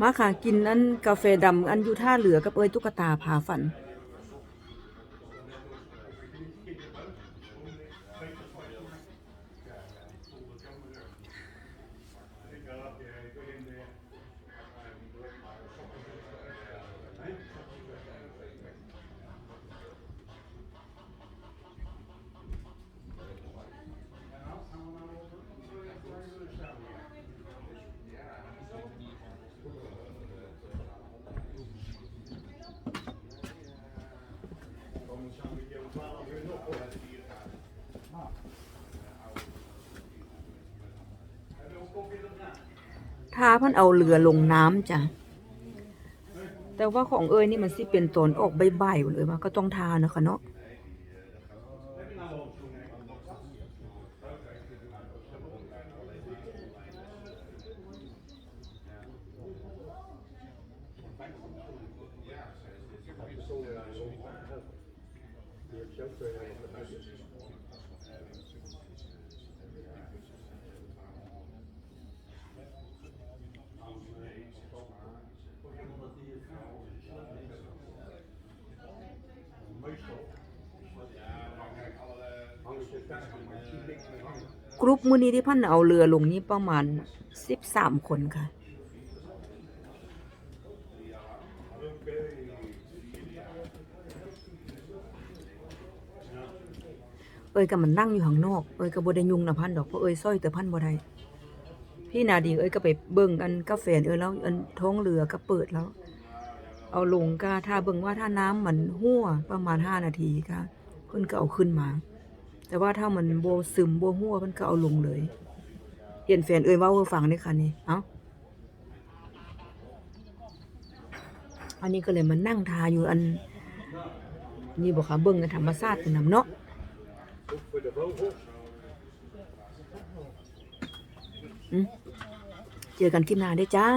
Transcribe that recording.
มาค่ะกินอันกาแฟดำอันอยู่ท่าเหลือกับเอ้ยตุ๊กตาพาฝัน ท้าเพันเอาเรือลงน้ำจ้ะ แต่ว่าของเอ้ยนี่มันสิเป็นตอนออกใบๆหมดเลยว่าก็ต้องทานะคะเนาะ กรุ๊ปมือนี้ที่พันเอาเรือลงนี่ประมาณ13คนค่ะ เอ้ยก็มันนั่งอยู่ข้างนอก เอ้ยก็บ่ได้ยุ่งนะพันดอกเพราะเอ้ยซอยแต่พันบ่ได้พี่นาดีเอ้ยก็ไปเบิ่งอันกาแฟเอ้ยแล้วอันท้องเรือก็เปิดแล้ว เอาลงก็ถ้าเบิ่งว่าถ้าน้ำมันหัวประมาณ5นาทีค่ะเพิ่นก็เอาขึ้นมา แต่ว่าถ้ามันบ่ซึมบ่หัวเพิ่นก็เอาลงเลย เห็นแฟนเอ้ยเว้าให้ฟังเด้ค่ะนี่เอ้าอันนี้ก็เลยมานั่งทาอยู่อัน นี่บอกค่ะเบิ่งกันธรรมชาติเป็นนำเนาะ อืมเจอกันคลิปหน้าได้จ้า